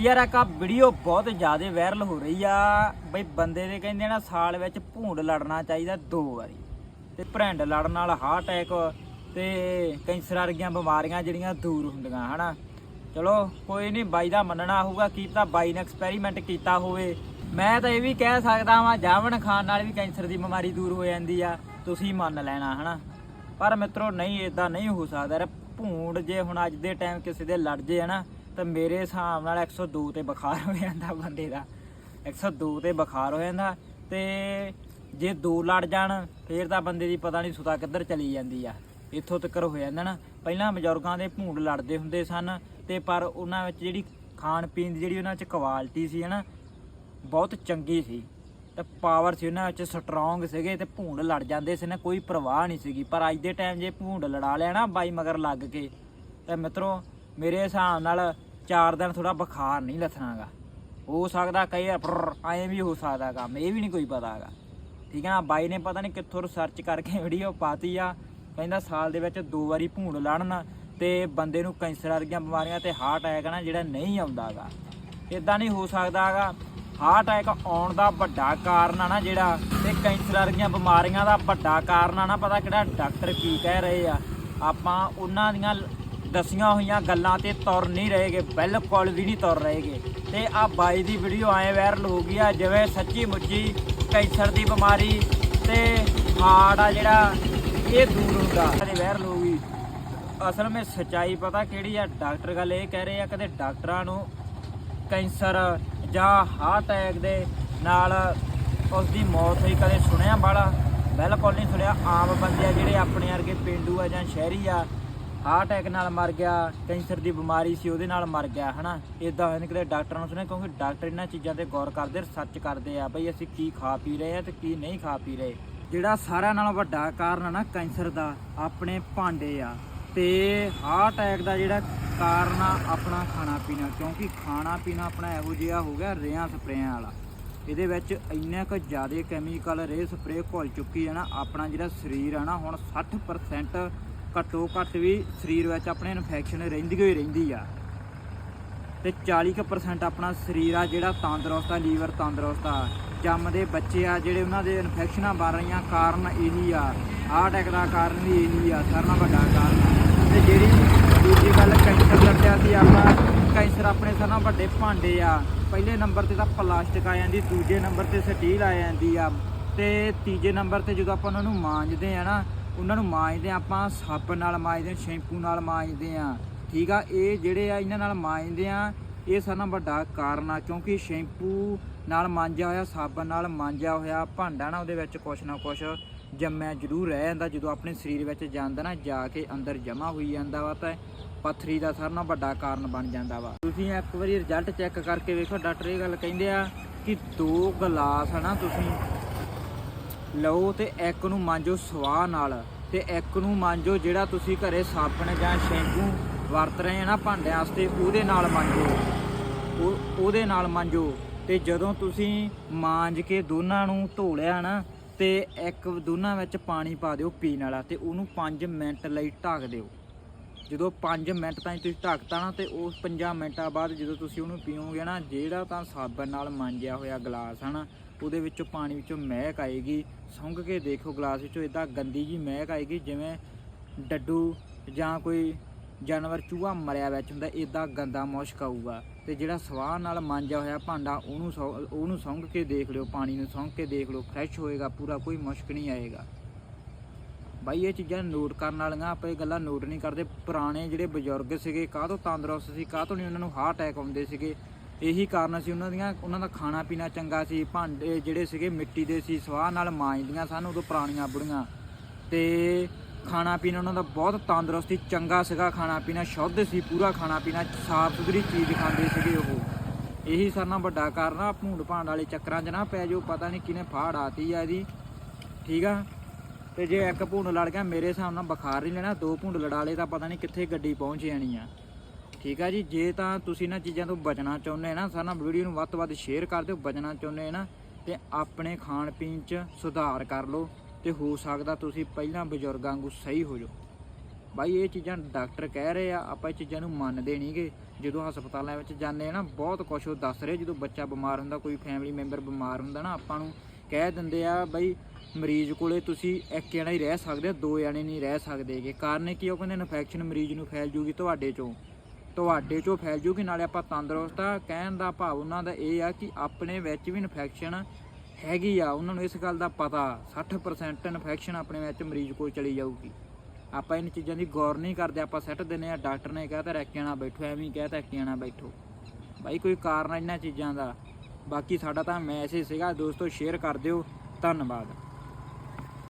ਯਾਰ ਇੱਕ ਆ ਵੀਡੀਓ ਬਹੁਤ ਜ਼ਿਆਦਾ ਵਾਇਰਲ ਹੋ ਰਹੀ ਆ। ਬਈ ਬੰਦੇ ਦੇ ਕਹਿੰਦੇ ਨਾ ਸਾਲ ਵਿੱਚ ਭੂੰਡ ਲੜਨਾ ਚਾਹੀਦਾ ਦੋ ਵਾਰੀ। ਤੇ ਭਰਿੰਡ ਲੜਨ ਨਾਲ ਹਾਰਟ ਅਟੈਕ ਤੇ ਕੈਂਸਰ ਵਰਗੀਆਂ ਬਿਮਾਰੀਆਂ ਜਿਹੜੀਆਂ ਦੂਰ ਹੁੰਦੀਆਂ, ਹਨਾ? ਚਲੋ, ਕੋਈ ਨਹੀਂ, ਬਾਈ ਦਾ ਮੰਨਣਾ ਹੋਊਗਾ ਕੀ ਤਾਂ ਬਾਈ ਨੇ ਐਕਸਪੈਰੀਮੈਂਟ ਕੀਤਾ ਹੋਵੇ। ਮੈਂ ਤਾਂ ਇਹ ਵੀ ਕਹਿ ਸਕਦਾ ਵਾਂ ਜਾਵਣ ਖਾਣ ਨਾਲ ਵੀ ਕੈਂਸਰ ਦੀ ਬਿਮਾਰੀ ਦੂਰ ਹੋ ਜਾਂਦੀ ਆ। ਤੁਸੀਂ ਮੰਨ ਲੈਣਾ, ਹਨਾ? ਪਰ ਮਿੱਤਰੋ, ਨਹੀਂ ਇਦਾਂ ਨਹੀਂ ਹੋ ਸਕਦਾ। ਯਾਰ, ਭੂੰਡ ਜੇ ਹੁਣ ਅੱਜ ਦੇ ਟਾਈਮ ਕਿਸੇ ਦੇ ਲੜ ਜੇ, ਹਨਾ? ਤਾਂ ਮੇਰੇ ਹਿਸਾਬ ਨਾਲ 102 ਤੇ ਬੁਖਾਰ ਹੋ ਜਾਂਦਾ ਬੰਦੇ ਦਾ। 102 ਤੇ ਬੁਖਾਰ ਹੋ ਜਾਂਦਾ ਤੇ ਜੇ ਦੋ ਲੜ ਜਾਣ, ਫੇਰ ਤਾਂ ਬੰਦੇ ਦੀ ਪਤਾ ਨਹੀਂ ਸੁਤਾ ਕਿੱਧਰ ਚਲੀ ਜਾਂਦੀ ਆ। ਇੱਥੋਂ ਤੱਕ ਹੋ ਜਾਂਦਾ ਨਾ। ਪਹਿਲਾਂ ਬਜ਼ੁਰਗਾਂ ਦੇ ਭੂੰਡ ਲੜਦੇ ਹੁੰਦੇ ਸਨ ਤੇ ਪਰ ਉਹਨਾਂ ਵਿੱਚ ਜਿਹੜੀ ਖਾਣ ਪੀਣ ਦੀ ਜਿਹੜੀ ਉਹਨਾਂ ਵਿੱਚ ਕੁਆਲਿਟੀ ਸੀ ਹਨਾ, ਬਹੁਤ ਚੰਗੀ ਸੀ। ਤੇ ਪਾਵਰ ਸੀ ਉਹਨਾਂ ਵਿੱਚ ਸਟਰੋਂਗ ਸੀਗੇ ਤੇ ਭੂੰਡ ਲੜ ਜਾਂਦੇ ਸੀ ਨਾ, ਕੋਈ ਪਰਵਾਹ ਨਹੀਂ ਸੀਗੀ। ਪਰ ਅੱਜ ਦੇ ਟਾਈਮ ਜੇ ਭੂੰਡ ਲੜਾ ਲਿਆ ਨਾ ਬਾਈ ਮਗਰ ਲੱਗ ਕੇ, ਤੇ ਮਿੱਤਰੋ ਮੇਰੇ ਹਿਸਾਬ ਨਾਲ 4 ਦਿਨ ਥੋੜਾ ਬੁਖਾਰ ਨਹੀਂ ਲੱਥਣਾਗਾ। ਹੋ ਸਕਦਾ ਕਈ ਐਂ ਵੀ ਹੋ ਸਕਦਾ ਕੰਮ, ਇਹ ਵੀ ਨਹੀਂ ਕੋਈ ਪਤਾ ਹੈਗਾ। ਠੀਕ ਹੈ ਨਾ, ਬਾਈ ਨੇ ਪਤਾ ਨਹੀਂ ਕਿੱਥੋਂ ਰਿਸਰਚ ਕਰਕੇ ਵੀਡੀਓ ਪਾਤੀ ਆ। ਕਹਿੰਦਾ ਸਾਲ ਦੇ ਵਿੱਚ ਦੋ ਵਾਰੀ ਭੂੰਡ ਲੜਨ ਤੇ ਬੰਦੇ ਨੂੰ ਕੈਂਸਰ ਵਰਗੀਆਂ ਬਿਮਾਰੀਆਂ ਤੇ ਹਾਰਟ ਅਟੈਕ ਨਾ ਜਿਹੜਾ ਨਹੀਂ ਆਉਂਦਾਗਾ। ਇਦਾਂ ਨਹੀਂ ਹੋ ਸਕਦਾਗਾ ਹਾਰਟ ਅਟੈਕ ਆਉਣ ਦਾ ਵੱਡਾ ਕਾਰਨ ਆ ਨਾ ਜਿਹੜਾ, ਤੇ ਕੈਂਸਰ ਵਰਗੀਆਂ ਬਿਮਾਰੀਆਂ ਦਾ ਵੱਡਾ ਕਾਰਨ ਆ ਨਾ, ਪਤਾ ਕਿਹੜਾ ਡਾਕਟਰ ਕੀ ਕਹਿ ਰਹੇ ਆ। ਆਪਾਂ ਉਹਨਾਂ ਦੀਆਂ ਦੱਸੀਆਂ ਹੋਈਆਂ ਗੱਲਾਂ ਤੇ ਤੁਰ ਨਹੀਂ ਰਹੇਗੇ, ਬਿਲਕੁਲ ਵੀ ਨਹੀਂ ਤੁਰ ਰਹੇਗੇ। ਤੇ ਆ ਬਾਈ ਦੀ ਵੀਡੀਓ ਐ ਵਾਇਰਲ ਹੋ ਗਈ ਆ, ਜਿਵੇਂ ਸੱਚੀ ਮੁੱਚੀ ਕੈਂਸਰ ਦੀ ਬਿਮਾਰੀ ਤੇ ਹਾਰਟ ਆ ਜਿਹੜਾ, ਇਹ ਦੂਰ ਹੁੰਦਾ। ਤੇ ਵਾਇਰਲ ਹੋ ਗਈ, ਅਸਲ ਵਿੱਚ ਸਚਾਈ ਪਤਾ ਕਿਹੜੀ ਆ? ਡਾਕਟਰ ਗੱਲ ਇਹ ਕਹਿ ਰਹੇ ਆ ਕਦੇ ਡਾਕਟਰਾਂ ਨੂੰ ਕੈਂਸਰ ਜਾਂ ਹਾਰਟ ਅਟੈਕ ਦੇ ਨਾਲ ਉਸ ਦੀ ਮੌਤ ਹੋਈ, ਕਦੇ ਸੁਣਿਆ ਬਾਲਾ? ਬਿਲਕੁਲ ਨਹੀਂ ਸੁਣਿਆ। ਆਮ ਬੰਦੇ ਆ ਜਿਹੜੇ ਆਪਣੇ ਵਰਗੇ ਪਿੰਡੂ ਆ ਜਾਂ ਸ਼ਹਿਰੀ ਆ ਹਾਰਟ ਅਟੈਕ ਨਾਲ ਮਰ ਗਿਆ, ਕੈਂਸਰ ਦੀ ਬਿਮਾਰੀ ਸੀ, ਉਹਦੇ ਨਾਲ ਮਰ ਗਿਆ, ਹਨਾ? ਇਦਾਂ ਹੋਇਆ ਨਹੀਂ ਕਿਤੇ ਡਾਕਟਰਾਂ ਨੂੰ ਸੁਣਿਆ? ਕਿਉਂਕਿ ਡਾਕਟਰ ਇਹਨਾਂ ਚੀਜ਼ਾਂ ਤੇ ਗੌਰ ਕਰਦੇ ਰਿਸਰਚ ਕਰਦੇ ਆ, ਬਈ ਅਸੀਂ ਕੀ ਖਾ ਪੀ ਰਹੇ ਆ ਤੇ ਕੀ ਨਹੀਂ ਖਾ ਪੀ ਰਹੇ। ਜਿਹੜਾ ਸਾਰਿਆਂ ਨਾਲੋਂ ਵੱਡਾ ਕਾਰਨ ਆ ਨਾ ਕੈਂਸਰ ਦਾ, ਆਪਣੇ ਭਾਂਡੇ ਆ। ਤੇ ਹਾਰਟ ਅਟੈਕ ਦਾ ਜਿਹੜਾ ਕਾਰਨ ਆ, ਆਪਣਾ ਖਾਣਾ ਪੀਣਾ, ਕਿਉਂਕਿ ਖਾਣਾ ਪੀਣਾ ਆਪਣਾ ਇਹੋ ਜਿਹਾ ਹੋ ਗਿਆ, ਰੇਹਾਂ ਸਪਰੇਆਂ ਵਾਲਾ। ਇਹਦੇ ਵਿੱਚ ਇੰਨਾ ਕੁ ਜ਼ਿਆਦਾ ਕੈਮੀਕਲ ਰੇ ਸਪਰੇ ਘੁਲ ਚੁੱਕੀ ਹੈ ਨਾ, ਆਪਣਾ ਜਿਹੜਾ ਸਰੀਰ ਆ ਨਾ, ਹੁਣ 60% ਘੱਟੋ ਘੱਟ ਵੀ ਸਰੀਰ ਵਿੱਚ ਆਪਣੇ ਇਨਫੈਕਸ਼ਨ ਰਹਿੰਦੀ ਹੋਈ ਰਹਿੰਦੀ ਆ। ਤੇ 40% ਆਪਣਾ ਸਰੀਰ ਆ ਜਿਹੜਾ ਤੰਦਰੁਸਤ ਆ, ਲੀਵਰ ਤੰਦਰੁਸਤ ਆ। ਜੰਮਦੇ ਬੱਚੇ ਆ ਜਿਹੜੇ ਉਹਨਾਂ ਦੇ ਇਨਫੈਕਸ਼ਨਾਂ ਬਣ ਰਹੀਆਂ ਕਾਰਨ ਇਹੀ ਆ। ਹਾਰਟ ਅਟੈਕ ਦਾ ਕਾਰਨ ਵੀ ਇਹੀ ਆ ਸਾਰਿਆਂ ਨਾਲੋਂ ਵੱਡਾ ਕਾਰਨ। ਤੇ ਜਿਹੜੀ ਦੂਜੀ ਗੱਲ ਕੈਂਸਰ ਲੱਭਿਆ ਸੀ ਆਪਾਂ ਕੈਂਸਰ ਆਪਣੇ ਸਾਰਿਆਂ ਨਾਲੋਂ ਵੱਡੇ ਭਾਂਡੇ ਆ। ਪਹਿਲੇ ਨੰਬਰ ਤੇ ਤਾਂ ਪਲਾਸਟਿਕ ਆ ਜਾਂਦੀ, ਦੂਜੇ ਨੰਬਰ ਤੇ ਸਟੀਲ ਆ ਜਾਂਦੀ ਆ। ਤੇ ਤੀਜੇ ਨੰਬਰ ਤੇ ਜਦੋਂ ਆਪਾਂ ਉਹਨਾਂ ਨੂੰ ਮਾਂਜਦੇ ਆ ਨਾ ਉਹਨਾਂ ਨੂੰ ਮਾਂਜਦੇ ਆ ਆਪਾਂ ਸਾਬਣ ਨਾਲ ਮਾਂਜਦੇ ਸ਼ੈਂਪੂ ਨਾਲ ਮਾਂਜਦੇ ਆ ਠੀਕ ਆ? ਇਹ ਜਿਹੜੇ ਆ, ਇਹਨਾਂ ਨਾਲ ਮਾਂਜਦੇ ਆ ਇਹ ਸਾਰਾ ਵੱਡਾ ਕਾਰਨ ਆ, ਕਿਉਂਕਿ ਸ਼ੈਂਪੂ ਨਾਲ ਮਾਂਜਿਆ ਹੋਇਆ ਸਾਬਣ ਨਾਲ ਮਾਂਜਿਆ ਹੋਇਆ, ਭਾਂਡਾ ਨਾ ਉਹਦੇ ਵਿੱਚ ਕੁਛ ਨਾ ਕੁਛ ਜੰਮਿਆ ਜ਼ਰੂਰ ਰਹਿ ਜਾਂਦਾ, ਜਦੋਂ ਆਪਣੇ ਸਰੀਰ ਵਿੱਚ ਜਾਂਦਾ ਨਾ, ਜਾ ਕੇ ਅੰਦਰ ਜਮਾ ਹੋਈ ਜਾਂਦਾ ਵਾ, ਤਾਂ ਪੱਥਰੀ ਦਾ ਸਾਰਿਆਂ ਨਾਲ ਵੱਡਾ ਕਾਰਨ ਬਣ ਜਾਂਦਾ ਵਾ। ਤੁਸੀਂ ਇੱਕ ਵਾਰੀ ਰਿਜ਼ਲਟ ਚੈੱਕ ਕਰਕੇ ਵੇਖੋ, ਡਾਕਟਰ ਇਹ ਗੱਲ ਕਹਿੰਦੇ ਆ ਕਿ ਦੋ ਗਲਾਸ ਹਨਾ ਤੁਸੀਂ ਲਓ ਤੇ ਇੱਕ ਨੂੰ ਮਾਂਜੋ ਸਵਾਹ ਨਾਲ ਤੇ ਇੱਕ ਨੂੰ ਮਾਂਜੋ ਜਿਹੜਾ ਤੁਸੀਂ ਘਰੇ ਸਾਬਣ ਜਾਂ ਸ਼ੈਂਪੂ ਵਰਤ ਰਹੇ ਆ ਨਾ ਭਾਂਡਿਆਂ ਵਾਸਤੇ, ਉਹਦੇ ਨਾਲ ਮਾਂਜੋ। ਉਹ, ਉਹਦੇ ਨਾਲ ਮਾਂਜੋ। ਤੇ ਜਦੋਂ ਤੁਸੀਂ ਮਾਂਜ ਕੇ ਦੋਨਾਂ ਨੂੰ ਧੋ ਲਿਆ ਨਾ, ਤੇ ਇੱਕ ਦੋਨਾਂ ਵਿੱਚ ਪਾਣੀ ਪਾ ਦਿਓ ਪੀਣ ਵਾਲਾ ਤੇ ਉਹਨੂੰ 5 ਮਿੰਟ ਲਈ ਢੱਕ ਦਿਓ। ਜਦੋਂ 5 ਮਿੰਟ ਤਾਈਂ ਤੁਸੀਂ ਢੱਕਤਾ ਨਾ ਤੇ ਉਹ 5 ਮਿੰਟਾਂ ਬਾਅਦ ਜਦੋਂ ਤੁਸੀਂ ਉਹਨੂੰ ਪੀਓਗੇ ਨਾ, ਜਿਹੜਾ ਤਾਂ ਸਾਬਣ ਨਾਲ ਮਾਂਜਿਆ ਹੋਇਆ ਗਲਾਸ ਹਨ, ਉਹਦੇ ਵਿੱਚੋਂ ਪਾਣੀ ਵਿੱਚੋਂ ਮਹਿਕ ਆਏਗੀ। ਸੁੰਘ ਕੇ ਦੇਖੋ ਗਲਾਸ ਵਿੱਚੋਂ ਇਦਾਂ ਗੰਦੀ ਜੀ ਮਹਿਕ ਆਏਗੀ ਜਿਵੇਂ ਡੱਡੂ ਜਾਂ ਕੋਈ ਜਾਨਵਰ ਚੂਹਾ ਮਰਿਆ ਵਿੱਚ ਹੁੰਦਾ ਇਦਾਂ ਗੰਦਾ ਮੁਸ਼ਕ ਆਊਗਾ ਤੇ ਜਿਹੜਾ ਸਵਾਹ ਨਾਲ ਮਾਂਜਿਆ ਹੋਇਆ ਭਾਂਡਾ, ਉਹਨੂੰ ਸੌ- ਉਹਨੂੰ ਸੁੰਘ ਕੇ ਦੇਖ ਲਿਓ, ਪਾਣੀ ਨੂੰ ਸੁੰਘ ਕੇ ਦੇਖ ਲਿਓ ਫਰੈਸ਼ ਹੋਏਗਾ, ਪੂਰਾ ਕੋਈ ਮੁਸ਼ਕ ਨਹੀਂ ਆਏਗਾ। ਬਾਈ, ਇਹ ਚੀਜ਼ਾਂ ਨੋਟ ਕਰਨ ਵਾਲੀਆਂ, ਆਪਾਂ ਇਹ ਗੱਲਾਂ ਨੋਟ ਨਹੀਂ ਕਰਦੇ। ਪੁਰਾਣੇ ਜਿਹੜੇ ਬਜ਼ੁਰਗ ਸੀਗੇ ਕਾਹ ਤੋਂ ਤੰਦਰੁਸਤ ਸੀ ਕਾਹ ਤੋਂ ਨਹੀਂ ਉਹਨਾਂ ਨੂੰ ਹਾਰਟ ਅਟੈਕ ਆਉਂਦੇ ਸੀਗੇ? ਇਹੀ ਕਾਰਨ ਸੀ ਉਹਨਾਂ ਦੀਆਂ, ਉਹਨਾਂ ਦਾ ਖਾਣਾ ਪੀਣਾ ਚੰਗਾ ਸੀ, ਭਾਂਡੇ ਜਿਹੜੇ ਸੀਗੇ ਮਿੱਟੀ ਦੇ ਸੀ, ਸਵਾਹ ਨਾਲ ਮਾਂਜਦੀਆਂ ਸਨ, ਉਦੋਂ ਪੁਰਾਣੀਆਂ ਬੁੜੀਆਂ। ਤੇ ਖਾਣਾ ਪੀਣਾ ਉਹਨਾਂ ਦਾ ਬਹੁਤ ਤੰਦਰੁਸਤੀ, ਚੰਗਾ ਸੀਗਾ ਖਾਣਾ ਪੀਣਾ, ਸ਼ੁੱਧ ਸੀ, ਪੂਰਾ ਖਾਣਾ ਪੀਣਾ, ਸਾਫ਼ ਸੁਥਰੀ ਚੀਜ਼ ਖਾਂਦੇ ਸੀਗੇ ਉਹ। ਇਹੀ ਸਾਰਿਆਂ ਨਾਲੋਂ ਵੱਡਾ ਕਾਰਨ ਆ, ਭੂੰਡ ਭਾਂਡ ਵਾਲੇ ਚੱਕਰਾਂ 'ਚ ਨਾ ਪੈ ਜੋ ਪਤਾ ਨਹੀਂ ਕਿਨੇ ਫਾੜ ਆਤੀ ਆ ਇਹਦੀ। ਠੀਕ ਆ? ਤੇ ਜੇ ਇੱਕ ਭੂੰਡ ਲੜ ਗਿਆ, ਮੇਰੇ ਹਿਸਾਬ ਨਾਲ ਬੁਖਾਰ ਨਹੀਂ ਲੈਣਾ, ਦੋ ਭੂੰਡ ਲੜਾ ਲਏ ਤਾਂ ਪਤਾ ਨਹੀਂ ਕਿੱਥੇ ਗੱਡੀ ਪਹੁੰਚ ਜਾਣੀ ਆ। ਠੀਕ ਆ ਜੀ, ਜੇ ਤਾਂ ਤੁਸੀਂ ਇਹਨਾਂ ਚੀਜ਼ਾਂ ਤੋਂ ਬਚਣਾ ਚਾਹੁੰਦੇ ਨਾ ਸਾਰਾ ਵੀਡੀਓ ਨੂੰ ਵੱਧ ਤੋਂ ਵੱਧ ਸ਼ੇਅਰ ਕਰ ਦਿਓ, ਬਚਣਾ ਚਾਹੁੰਦੇ ਨਾ, ਤੇ ਆਪਣੇ ਖਾਣ ਪੀਣ 'ਚ ਸੁਧਾਰ ਕਰ ਲਓ, ਤੇ ਹੋ ਸਕਦਾ ਤੁਸੀਂ ਪਹਿਲਾਂ ਬਜ਼ੁਰਗਾਂ ਵਾਂਗੂ ਸਹੀ ਹੋ ਜਾਓ। ਬਾਈ, ਇਹ ਚੀਜ਼ਾਂ ਡਾਕਟਰ ਕਹਿ ਰਹੇ ਆ, ਆਪਾਂ ਇਹ ਚੀਜ਼ਾਂ ਨੂੰ ਮੰਨਦੇ ਨਹੀਂਗੇ ਜਦੋਂ ਹਸਪਤਾਲਾਂ ਵਿੱਚ ਜਾਂਦੇ ਆ ਨਾ, ਬਹੁਤ ਕੁਝ ਉਹ ਦੱਸ ਰਹੇ, ਜਦੋਂ ਬੱਚਾ ਬਿਮਾਰ ਹੁੰਦਾ, ਕੋਈ ਫੈਮਿਲੀ ਮੈਂਬਰ ਬਿਮਾਰ ਹੁੰਦਾ ਨਾ, ਆਪਾਂ ਨੂੰ ਕਹਿ ਦਿੰਦੇ ਆ, ਬਈ, ਮਰੀਜ਼ ਕੋਲੇ ਤੁਸੀਂ ਇੱਕ ਜਣਾ ਹੀ ਰਹਿ ਸਕਦੇ ਹੋ ਦੋ ਜਣੇ ਨਹੀਂ ਰਹਿ ਸਕਦੇਗੇ ਕਾਰਨ ਕੀ ਉਹ ਕਹਿੰਦੇ ਇਨਫੈਕਸ਼ਨ ਮਰੀਜ਼ ਨੂੰ ਫੈਲ ਜੂਗੀ ਤੁਹਾਡੇ ਚੋਂ। ਤੁਹਾਡੇ ਚੋਂ ਫੈਲ ਜੂਗੀ, ਨਾਲੇ ਆਪਾਂ ਤੰਦਰੁਸਤ ਆ। ਕਹਿਣ ਦਾ ਭਾਵ ਉਹਨਾਂ ਦਾ ਇਹ ਆ ਕਿ ਆਪਣੇ ਵਿੱਚ ਵੀ ਇਨਫੈਕਸ਼ਨ ਹੈਗੀ ਆ, ਉਹਨਾਂ ਨੂੰ ਇਸ ਗੱਲ ਦਾ ਪਤਾ। 60% ਇਨਫੈਕਸ਼ਨ ਆਪਣੇ ਵਿੱਚ ਮਰੀਜ਼ ਕੋਲ ਚਲੀ ਜਾਊਗੀ। ਆਪਾਂ ਇਹਨਾਂ ਚੀਜ਼ਾਂ ਦੀ ਗੌਰ ਨਹੀਂ ਕਰਦੇ, ਆਪਾਂ ਸੈੱਟ ਦਿੰਦੇ ਆ, ਡਾਕਟਰ ਨੇ ਕਹਿਤਾ, ਰੈਕਿਆਂ ਨਾਲ ਬੈਠੋ, ਐਵੇਂ ਹੀ ਕਹਿਤਾ ਨਾ ਬੈਠੋ। ਬਾਈ, ਕੋਈ ਕਾਰਨ ਆ ਇਹਨਾਂ ਚੀਜ਼ਾਂ ਦਾ? ਬਾਕੀ ਸਾਡਾ ਤਾਂ ਮੈਸੇਜ ਸੀਗਾ, ਦੋਸਤੋ ਸ਼ੇਅਰ ਕਰ ਦਿਓ। ਧੰਨਵਾਦ।